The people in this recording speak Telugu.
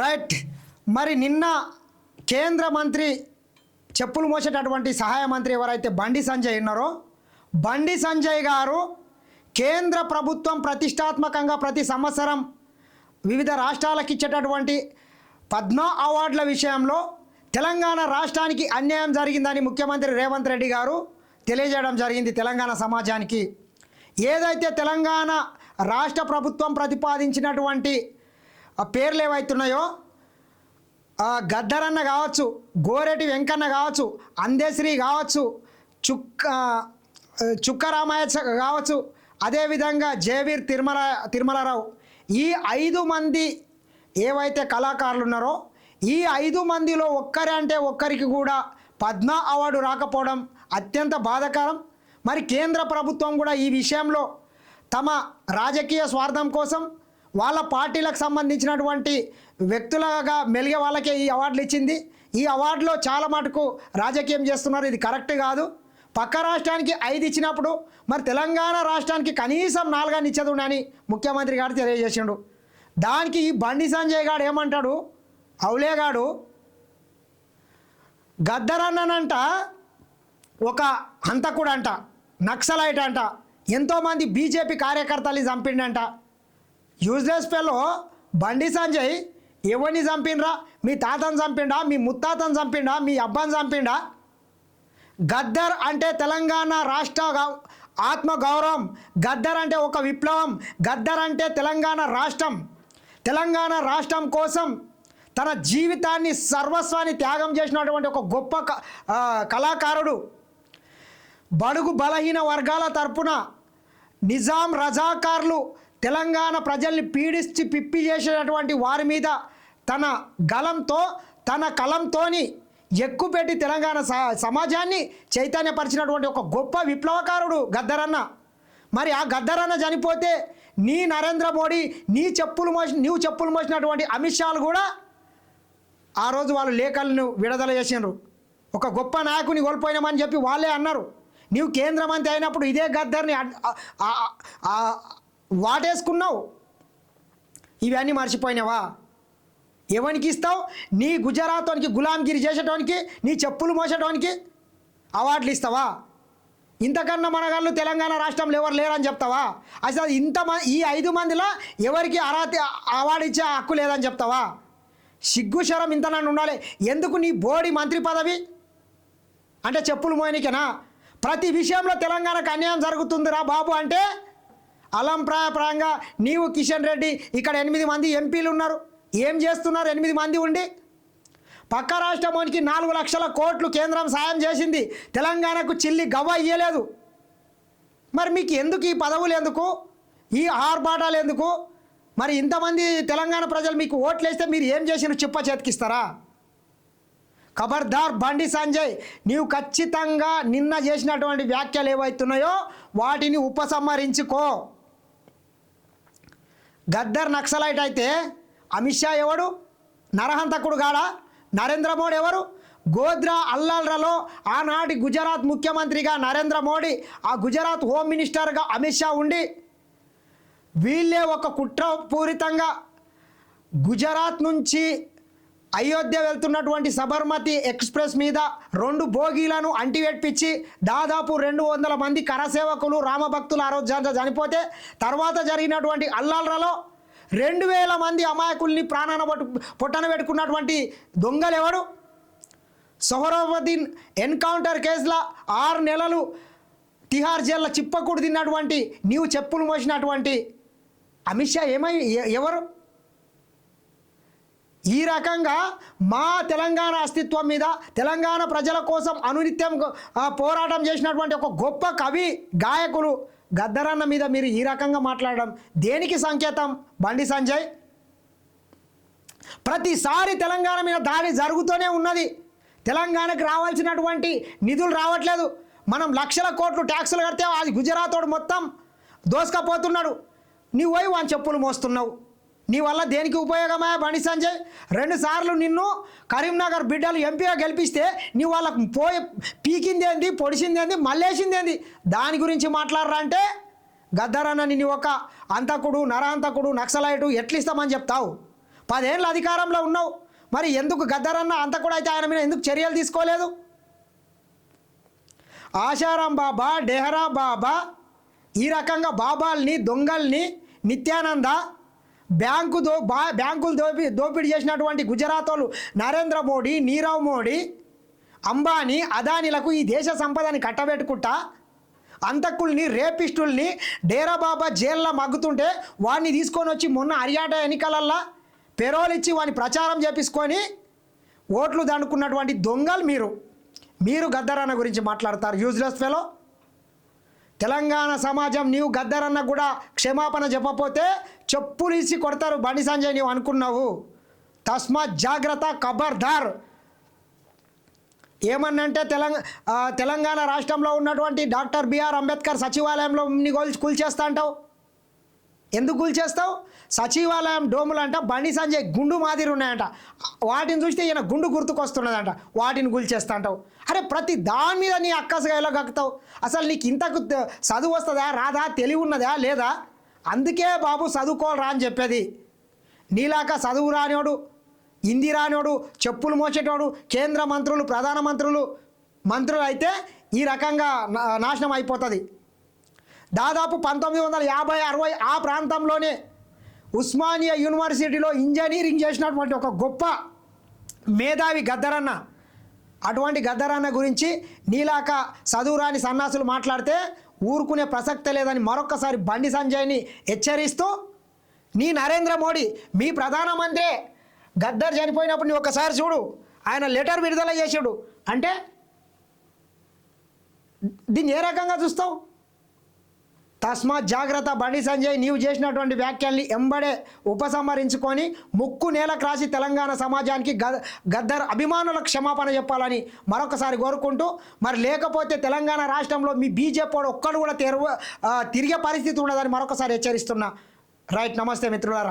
రైట్. మరి నిన్న కేంద్ర మంత్రి చెప్పులు మోసేటటువంటి సహాయ మంత్రి ఎవరైతే బండి సంజయ్ ఉన్నారో బండి సంజయ్ గారు కేంద్ర ప్రభుత్వం ప్రతిష్టాత్మకంగా ప్రతి సంవత్సరం వివిధ రాష్ట్రాలకు ఇచ్చేటటువంటి పద్మ అవార్డుల విషయంలో తెలంగాణ రాష్ట్రానికి అన్యాయం జరిగిందని ముఖ్యమంత్రి రేవంత్ రెడ్డి గారు తెలియజేయడం జరిగింది తెలంగాణ సమాజానికి. ఏదైతే తెలంగాణ రాష్ట్ర ప్రభుత్వం ప్రతిపాదించినటువంటి ఆ పేర్లు ఏవైతున్నాయో? గద్దరన్న కావచ్చు గోరెటి వెంకన్న కావచ్చు అందేశ్రీ కావచ్చు చుక్క చుక్క రామాయ కావచ్చు అదేవిధంగా జేవీర్ తిరుమల తిరుమలరావు. ఈ ఐదు మంది ఏవైతే కళాకారులు ఉన్నారో ఈ ఐదు మందిలో ఒక్కరే అంటే ఒక్కరికి కూడా పద్మ అవార్డు రాకపోవడం అత్యంత బాధాకరం. మరి కేంద్ర ప్రభుత్వం కూడా ఈ విషయంలో తమ రాజకీయ స్వార్థం కోసం వాళ్ళ పార్టీలకు సంబంధించినటువంటి వ్యక్తులుగా మెలిగే వాళ్ళకే ఈ అవార్డులు ఇచ్చింది. ఈ అవార్డులో చాలా మటుకు రాజకీయం చేస్తున్నారు. ఇది కరెక్ట్ కాదు. పక్క రాష్ట్రానికి ఐదు ఇచ్చినప్పుడు మరి తెలంగాణ రాష్ట్రానికి కనీసం నాలుగాన్ని ఇచ్చేది ముఖ్యమంత్రి గారు తెలియజేసిండు. దానికి ఈ బండి సంజయ్ గాడు ఏమంటాడు? అవులేగాడు గద్దరన్ననంట ఒక హంతకుడు అంట నక్సలైట్ అంట ఎంతోమంది బీజేపీ కార్యకర్తలు చంపిండంట. యూజ్లెస్ ఫెలో బండి సంజయ్ ఎవరిని చంపిండ్రా? మీ తాతను చంపిండా? మీ ముత్తాతను చంపిండా? మీ అబ్బాని చంపిండా? గద్దర్ అంటే తెలంగాణ రాష్ట్ర గౌ- గద్దర్ అంటే ఒక విప్లవం. గద్దర్ అంటే తెలంగాణ రాష్ట్రం. తెలంగాణ రాష్ట్రం కోసం తన జీవితాన్ని సర్వస్వాన్ని త్యాగం చేసినటువంటి ఒక గొప్ప క- కళాకారుడు. బడుగు బలహీన వర్గాల తరపున నిజాం రజాకార్లు తెలంగాణ ప్రజల్ని పీడిచ్చి పిప్పి చేసేటటువంటి వారి మీద తన గలంతో తన కలంతోని ఎక్కుపెట్టి తెలంగాణ స- సమాజాన్ని చైతన్యపరిచినటువంటి ఒక గొప్ప విప్లవకారుడు గద్దరన్న. మరి ఆ గద్దరన్న చనిపోతే నీ నరేంద్ర మోడీ నీ చెప్పులు మోసి నీవు చెప్పులు మోసినటువంటి అమిత్ షాలు కూడా ఆ రోజు వాళ్ళు లేఖలను విడుదల చేసినారు ఒక గొప్ప నాయకుని కోల్పోయినామని చెప్పి వాళ్ళే అన్నారు. నీవు కేంద్ర మంత్రి అయినప్పుడు ఇదే గద్దర్ని వాటేసుకున్నావు? ఇవన్నీ మర్చిపోయినావా? ఎవరికి ఇస్తావు? నీ గుజరాత్కి గులాంగిరి చేసేటానికి నీ చెప్పులు మోసేటోనికి అవార్డులు ఇస్తావా? ఇంతకన్నా మనగాళ్ళు తెలంగాణ రాష్ట్రంలో ఎవరు లేరని చెప్తావా? అసలు ఇంత మ- ఈ ఐదు మందిలో ఎవరికి అర్హత అవార్డు ఇచ్చే హక్కు లేదని చెప్తావా? సిగ్గు శరం ఇంత నన్ను ఉండాలి. ఎందుకు నీ బోడి మంత్రి పదవి? అంటే చెప్పులు మోయనికేనా? ప్రతి విషయంలో తెలంగాణకు అన్యాయం జరుగుతుందిరా బాబు అంటే అలంప్రాయప్రాయంగా నీవు కిషన్ రెడ్డి ఇక్కడ ఎనిమిది మంది ఎంపీలు ఉన్నారు. ఏం చేస్తున్నారు? ఎనిమిది మంది ఉండి పక్క రాష్ట్రానికి నాలుగు లక్షల కోట్లు కేంద్రం సాయం చేసింది. తెలంగాణకు చిల్లి గవ్వ ఇయ్యలేదు. మరి మీకు ఎందుకు ఈ పదవులు ఎందుకు? ఈ ఆర్భాటాలు ఎందుకు? మరి ఇంతమంది తెలంగాణ ప్రజలు మీకు ఓట్లు వేస్తే మీరు ఏం చేసిన చిప్ప చేతికిస్తారా? ఖబర్దార్ బండి సంజయ్ నీవు ఖచ్చితంగా నిన్న చేసినటువంటి వ్యాఖ్యలు ఏవైతున్నాయో వాటిని ఉపసంహరించుకో. గద్దర్ నక్సలైట్ అయితే అమిత్ షా ఎవడు? నరహంతకుడు గాడా నరేంద్ర మోడీ ఎవరు? గోద్రా అల్లాల్రలో ఆనాటి గుజరాత్ ముఖ్యమంత్రిగా నరేంద్ర మోడీ ఆ గుజరాత్ హోమ్ మినిస్టర్గా అమిత్ షా ఉండి వీళ్ళే ఒక కుట్రపూరితంగా గుజరాత్ నుంచి అయోధ్య వెళ్తున్నటువంటి సబర్మతి ఎక్స్ప్రెస్ మీద రెండు బోగీలను అంటివెట్టించి దాదాపు రెండు వందల మంది కరసేవకులు రామభక్తులు ఆ రోజు చనిపోతే తర్వాత జరిగినటువంటి అల్లాల్రలో రెండు వేల మంది అమాయకుల్ని ప్రాణాన పట్టు పొట్టన పెట్టుకున్నటువంటి దొంగలు ఎవడు సొహరాబుద్దీన్ ఎన్కౌంటర్ కేసులో ఆరు నెలలు తిహార్ జైల్లో చిప్పకూడు తిన్నటువంటి నీవు చెప్పులు మోసినటువంటి అమిత్ షా ఏమై ఎవరు? ఈ రకంగా మా తెలంగాణ అస్తిత్వం మీద తెలంగాణ ప్రజల కోసం అనునిత్యం పోరాటం చేసినటువంటి ఒక గొప్ప కవి గాయకులు గద్దరన్న మీద మీరు ఈ రకంగా మాట్లాడడం దేనికి సంకేతం? బండి సంజయ్. ప్రతిసారి తెలంగాణ మీద దాడి జరుగుతూనే ఉన్నది. తెలంగాణకు రావాల్సినటువంటి నిధులు రావట్లేదు. మనం లక్షల కోట్లు ట్యాక్సులు కడితే అది గుజరాత్ వాడు మొత్తం దోసుకపోతున్నాడు. నీ పోయి వాని చెప్పులు మోస్తున్నావు? నీ వల్ల దేనికి ఉపయోగమా? బండి సంజయ్ రెండుసార్లు నిన్ను కరీంనగర్ బిడ్డలు ఎంపీగా గెలిపిస్తే నీ వాళ్ళకు పోయి పీకిందేంది పొడిచిందేంది మళ్ళేసిందేంది దాని గురించి మాట్లాడరా అంటే గద్దరన్న నీ ఒక అంతకుడు నరహంతకుడు నక్సలైటు ఎట్లిస్తామని చెప్తావు? పదేళ్ళు అధికారంలో ఉన్నావు. మరి ఎందుకు గద్దరన్న అంత కూడా అయితే ఆయన మీద ఎందుకు చర్యలు తీసుకోలేదు? ఆశారాం బాబా డెహరా బాబా ఈ రకంగా బాబాల్ని దొంగల్ని నిత్యానంద బ్యాంకు దో బా బ్యాంకులు దోపి దోపిడీ చేసినటువంటి గుజరాత్ వాళ్ళు నరేంద్ర మోడీ నీరవ్ మోడీ అంబానీ అదానీలకు ఈ దేశ సంపదని కట్టబెట్టుకుంటా అంతకుల్ని రేపిస్టుల్ని డేరాబాబా జైల్లో మగ్గుతుంటే వాడిని తీసుకొని వచ్చి మొన్న అరియాట ఎన్నికలల్లా పెరోల్ ఇచ్చి వాడిని ప్రచారం చేపించుకొని ఓట్లు దండుకున్నటువంటి దొంగలు మీరు. మీరు గద్దరన్న గురించి మాట్లాడతారు యూజ్లెస్ ఫెలో తెలంగాణ సమాజం నీవు గద్దరన్న కూడా క్షమాపణ చెప్పకపోతే చెప్పులు ఇచ్చి కొడతారు బండి సంజయ్ నీవు అనుకున్నావు. తస్మాత్ జాగ్రత్త ఖబర్దార్ ఏమన్నంటే తెలంగాణ తెలంగాణ రాష్ట్రంలో ఉన్నటువంటి డాక్టర్ బిఆర్ అంబేద్కర్ సచివాలయంలో నీ కూల్చేస్తా అంటావు. ఎందుకు కూల్చేస్తావు సచివాలయం డోములు అంట బండి సంజయ్ గుండు మాదిరి ఉన్నాయంట వాటిని చూస్తే ఈయన గుండు గుర్తుకొస్తున్నదంట. వాటిని కూల్చేస్తా అంటావు. అరే ప్రతి దాని మీద నీ అక్కసగా ఎలా గక్కుతావు అసలు నీకు ఇంతకు చదువు వస్తుందా? రాదా? తెలివి ఉన్నదా? లేదా? అందుకే బాబు చదువుకోరా అని చెప్పేది. నీలాక చదువు రానివాడు హిందీ రానివాడు చెప్పులు మోసేటోడు కేంద్ర మంత్రులు ప్రధాన మంత్రులు మంత్రులు అయితే ఈ రకంగా నా- నాశనం అయిపోతుంది. దాదాపు పంతొమ్మిది వందల యాభై అరవై ఆ ప్రాంతంలోనే ఉస్మానియా యూనివర్సిటీలో ఇంజనీరింగ్ చేసినటువంటి ఒక గొప్ప మేధావి గద్దరన్న అటువంటి గద్దరన్న గురించి నీలాక చదువురాని సన్నాసులు మాట్లాడితే ఊరుకునే ప్రసక్తే లేదని మరొక్కసారి బండి సంజయ్ని హెచ్చరిస్తూ నీ నరేంద్ర మోడీ మీ ప్రధానమంత్రి గద్దర్ చనిపోయినప్పుడు నీ ఒకసారి చూడు ఆయన లెటర్ విడుదల చేసాడు. అంటే దీన్ని ఏ రకంగా చూస్తావు? తస్మాత్ జాగ్రత్త బండి సంజయ్ నీవు చేసినటువంటి వ్యాఖ్యల్ని ఎంబడే ఉపసంహరించుకొని ముక్కు నేలకు రాసి తెలంగాణ సమాజానికి గద్దర్ అభిమానుల క్షమాపణ చెప్పాలని మరొకసారి కోరుకుంటూ మరి లేకపోతే తెలంగాణ రాష్ట్రంలో మీ బీజేపీ వాడు ఒక్కడు కూడా తెరవ తిరిగే పరిస్థితి ఉండదని మరొకసారి హెచ్చరిస్తున్నా. రైట్ నమస్తే మిత్రులారా.